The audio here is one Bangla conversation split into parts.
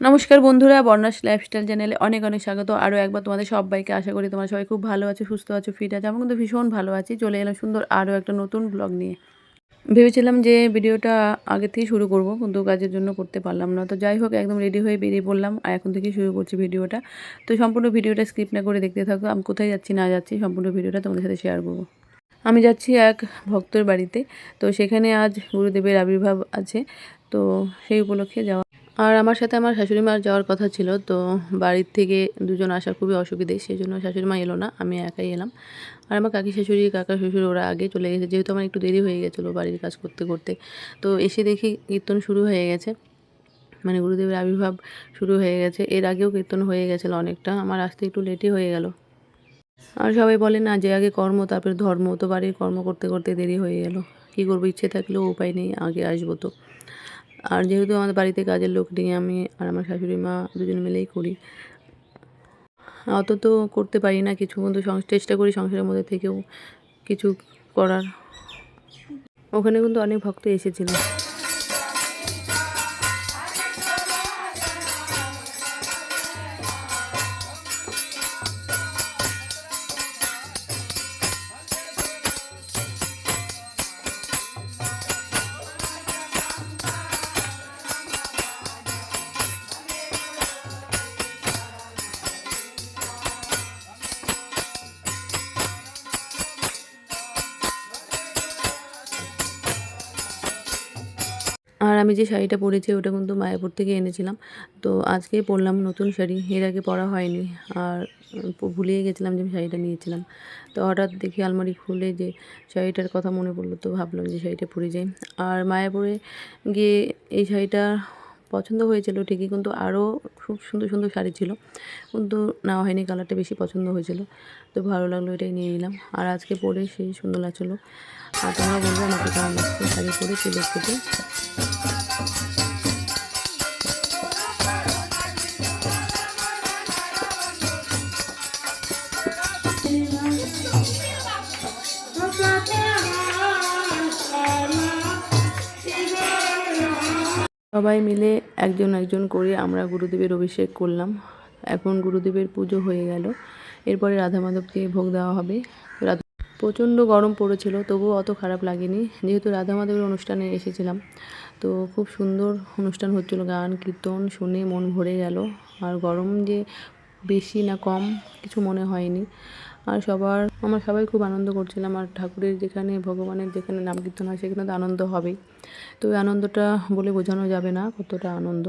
নমস্কার বন্ধুরা, বর্ণাস লাইফস্টাইল চ্যানেলে অনেক অনেক স্বাগত। আরও একবার তোমাদের সবাইকে আশা করি তোমরা সবাই খুব ভালো আছো, সুস্থ আছো ফিট আছো। আমি কিন্তু ভীষণ ভালো আছি। চলে এলাম সুন্দর আরও একটা নতুন ব্লগ নিয়ে। ভেবেছিলাম যে ভিডিওটা আগে থেকেই শুরু করব, কিন্তু কাজের জন্য করতে পারলাম না। তো যাই হোক, একদম রেডি হয়ে বেরিয়ে পড়লাম আর এখন থেকেই শুরু করছি ভিডিওটা। তো সম্পূর্ণ ভিডিওটা স্কিপ না করে দেখতে থাকো। আমি কোথায় যাচ্ছি না যাচ্ছি সম্পূর্ণ ভিডিওটা তোমাদের সাথে শেয়ার করব। আমি যাচ্ছি এক ভক্তর বাড়িতে। তো সেখানে আজ গুরুদেবের আবির্ভাব আছে। তো সেই উপলক্ষে যাওয়া আর আমার সাথে আমার শাশুড়ি মার যাওয়ার কথা ছিল, তো বাড়ির থেকে দুজন আসার খুবই অসুবিধে সেই জন্য শাশুড়ি মা এলো না, আমি একাই এলাম। আর আমার কাকি শাশুড়ি, কাকা শ্বশুর ওরা আগে চলে গেছে, যেহেতু আমার একটু দেরি হয়ে গেছিল বাড়ির কাজ করতে করতে। তো এসে দেখি কীর্তন শুরু হয়ে গেছে মানে গুরুদেবের আবির্ভাব শুরু হয়ে গেছে। এর আগেও কীর্তন হয়ে গেছিল অনেকটা, আমার আসতে একটু লেটই হয়ে গেল। আর সবাই বলে, না, যে আগে কর্ম, তারপরে ধর্ম। তো বাড়ির কর্ম করতে করতে দেরি হয়ে গেল। কী করব, ইচ্ছে থাকলেও উপায় নেই, আগে আসব তো। আর যেহেতু আমাদের বাড়িতে কাজের লোক নিয়ে আমি আর আমার শাশুড়ি মা দুজন মিলেই করি। অত তো করতে পারি না, কিছু কিন্তু চেষ্টা করি সংসারের মধ্যে থেকেও কিছু করার। ওখানে কিন্তু অনেক ভক্ত এসেছিল। আর আমি যে শাড়িটা পরেছি ওটা কিন্তু মায়াপুর থেকে এনেছিলাম। তো আজকে পরলাম নতুন শাড়ি, এর আগে পরা হয়নি। আর ভুলেই গেছিলাম যে আমি শাড়িটা নিয়েছিলাম। তো হঠাৎ দেখি আলমারি খুলে যে শাড়িটার কথা মনে পড়ল, তো ভাবলাম যে শাড়িটা পরে যাই। আর মায়াপুরে গিয়ে এই শাড়িটা পছন্দ হয়েছিল, ঠিকই, কিন্তু আরও খুব সুন্দর সুন্দর শাড়ি ছিল, কিন্তু নেওয়া হয়নি, কালারটা বেশি পছন্দ হয়েছিল, তো ভালো লাগল এটাই নিয়ে নিলাম। আর আজকে পরে সেই সুন্দর লাগছিল। আর তোমরা বলবে আমাকে লাগছে শাড়ি পরে, সেই থেকে। সবাই মিলে একজন একজন করে আমরা গুরুদেবের অভিষেক করলাম। এখন গুরুদেবের পুজো হয়ে গেল। এরপরে রাধা মাধবকে ভোগ দেওয়া হবে। রাধা প্রচণ্ড গরম পড়েছিল, তবুও অত খারাপ লাগেনি। যেহেতু রাধা মাধবের অনুষ্ঠানে এসেছিলাম, তো খুব সুন্দর অনুষ্ঠান হচ্ছিল, গান, কীর্তন শুনে মন ভরে গেল। আর গরম যে বেশি না কম, কিছু মনে হয়নি। আর সবার, আমরা সবাই খুব আনন্দ করছিলাম। আর ঠাকুরের যেখানে, ভগবানের যেখানে নাম কীর্তন হয়, সেখানে তো আনন্দ হবেই। তো ওই আনন্দটা বলে বোঝানো যাবে না কতটা আনন্দ।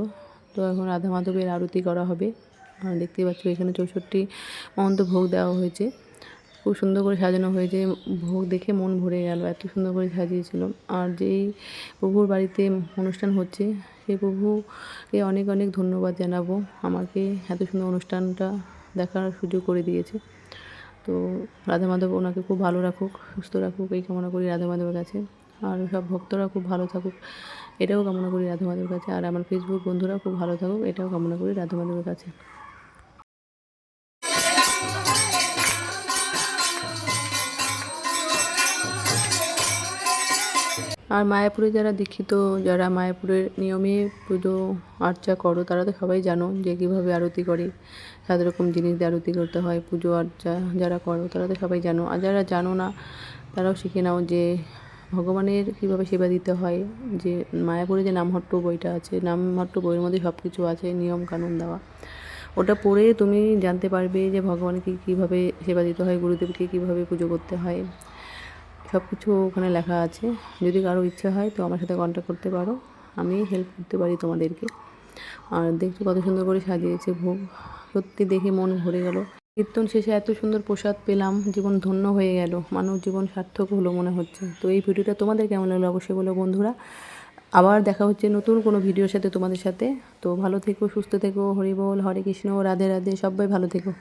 তো এখন রাধা মাধবের আরতি করা হবে। আর দেখতেই পাচ্ছ এখানে চৌষট্টি মহন্ত ভোগ দেওয়া হয়েছে। খুব সুন্দর করে সাজানো হয়েছে। ভোগ দেখে মন ভরে গেল, এত সুন্দর করে সাজিয়েছিল। আর যেই প্রভুর বাড়িতে অনুষ্ঠান হচ্ছে, সেই প্রভুকে অনেক অনেক ধন্যবাদ জানাব। আমাকে এত সুন্দর অনুষ্ঠানটা দেখার সুযোগ করে দিয়েছে। তো রাধা মাধব ওনাকে খুব ভালো রাখুক, সুস্থ রাখুক, এই কামনা করি রাধা মাধবের কাছে। আর সব ভক্তরা খুব ভালো থাকুক, এটাও কামনা করি রাধা মাধবের কাছে। আর আমার ফেসবুক বন্ধুরা খুব ভালো থাকুক, এটাও কামনা করি রাধা মাধবের কাছে। আর মায়াপুরে যারা দীক্ষিত, যারা মায়াপুরের নিয়মে পুজো আর্চা করো, তারা তো সবাই জানো যে কীভাবে আরতি করে। সাত রকম জিনিস দিয়ে আরতি করতে হয়, পুজো আর্চা যারা করো, তারা তো সবাই জানো। আর যারা জানো না, তারাও শিখে নাও যে ভগবানের কীভাবে সেবা দিতে হয়, যে মায়াপুরে যে নামহট্ট বইটা আছে, নামহট্ট বইয়ের মধ্যে সব কিছু আছে, নিয়ম কানুন দেওয়া। ওটা পড়ে তুমি জানতে পারবে যে ভগবানকে কীভাবে সেবা দিতে হয়, গুরুদেবকে কীভাবে পুজো করতে হয়। সব কিছু ওখানে লেখা আছে। যদি কারও ইচ্ছা হয়, তো আমার সাথে কন্ট্যাক্ট করতে পারো। আমি হেল্প করতে পারি তোমাদেরকে। আর দেখছ কত সুন্দর করে সাজিয়েছে ভোগ। সত্যি দেখে মন ভরে গেল। কীর্তন শেষে এত সুন্দর প্রসাদ পেলাম, জীবন ধন্য হয়ে গেল। মানব জীবন সার্থক হলো মনে হচ্ছে। তো এই ভিডিওটা তোমাদের কেমন লাগল অবশ্যই বলো বন্ধুরা। আবার দেখা হচ্ছে নতুন কোনো ভিডিওর সাথে তোমাদের সাথে। তো ভালো থেকো, সুস্থ থেকো, হরি বল, হরে কৃষ্ণ, রাধে রাধে, সবাই ভালো থেকো।